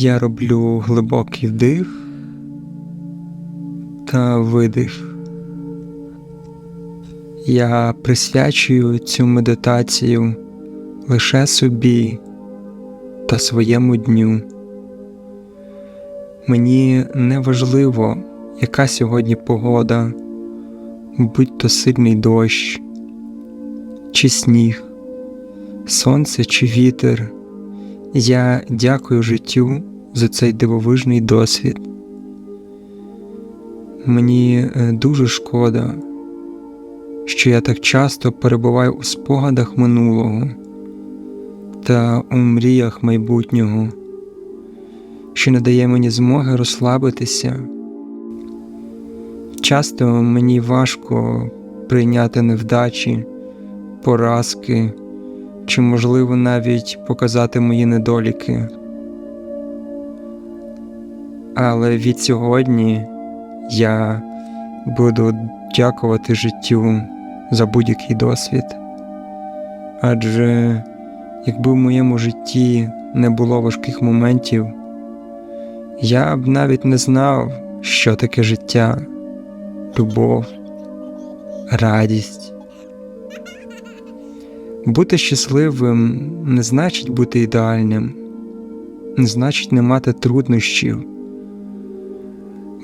Я роблю глибокий вдих та видих. Я присвячую цю медитацію лише собі та своєму дню. Мені не важливо, яка сьогодні погода, будь то сильний дощ, чи сніг, сонце чи вітер. Я дякую життю за цей дивовижний досвід. Мені е, дуже шкода, що я так часто перебуваю у спогадах минулого та у мріях майбутнього, що не дає мені змоги розслабитися. Часто мені важко прийняти невдачі, поразки чи, можливо, навіть показати мої недоліки. Але від сьогодні я буду дякувати життю за будь-який досвід. Адже якби в моєму житті не було важких моментів, я б навіть не знав, що таке життя, любов, радість. Бути щасливим не значить бути ідеальним, не значить не мати труднощів.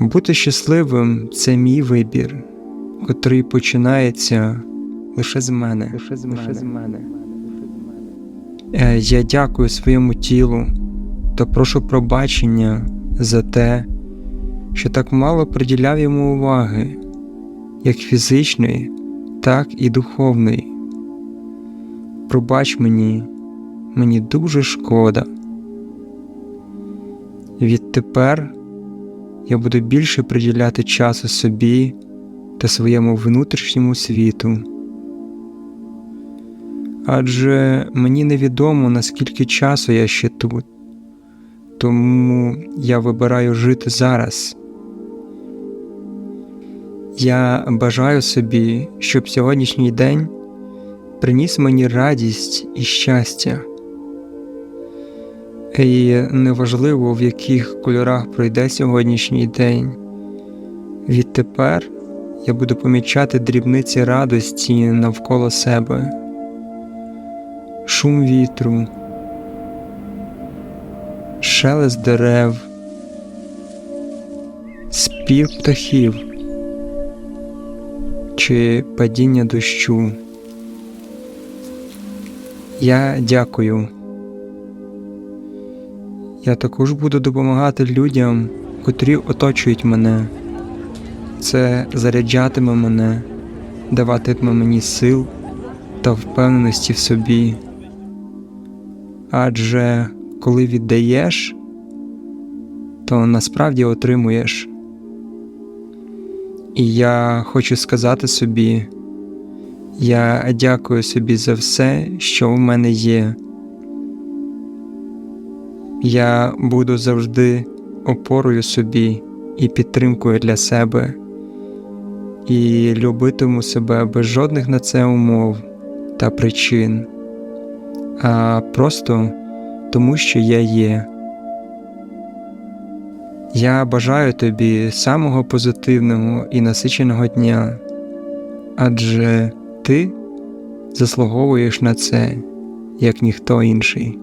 Бути щасливим це мій вибір, котрий починається лише з мене. Лише з мене. Лише з мене. Е, Я дякую своєму тілу та прошу пробачення за те, що так мало приділяв йому уваги, як фізичної, так і духовної. Пробач мені, мені дуже шкода. Відтепер я буду більше приділяти часу собі та своєму внутрішньому світу. Адже мені невідомо, наскільки часу я ще тут, тому я вибираю жити зараз. Я бажаю собі, щоб сьогоднішній день приніс мені радість і щастя. І неважливо, в яких кольорах пройде сьогоднішній день. Відтепер я буду помічати дрібниці радості навколо себе, шум вітру, шелест дерев, спів птахів чи падіння дощу. Я дякую. Я також буду допомагати людям, котрі оточують мене. Це заряджатиме мене, даватиме мені сил та впевненості в собі. Адже коли віддаєш, то насправді отримуєш. І я хочу сказати собі, я дякую собі за все, що в мене є. Я буду завжди опорою собі і підтримкою для себе, і любитиму себе без жодних на це умов та причин, а просто тому, що я є. Я бажаю тобі самого позитивного і насиченого дня, адже ти заслуговуєш на це, як ніхто інший.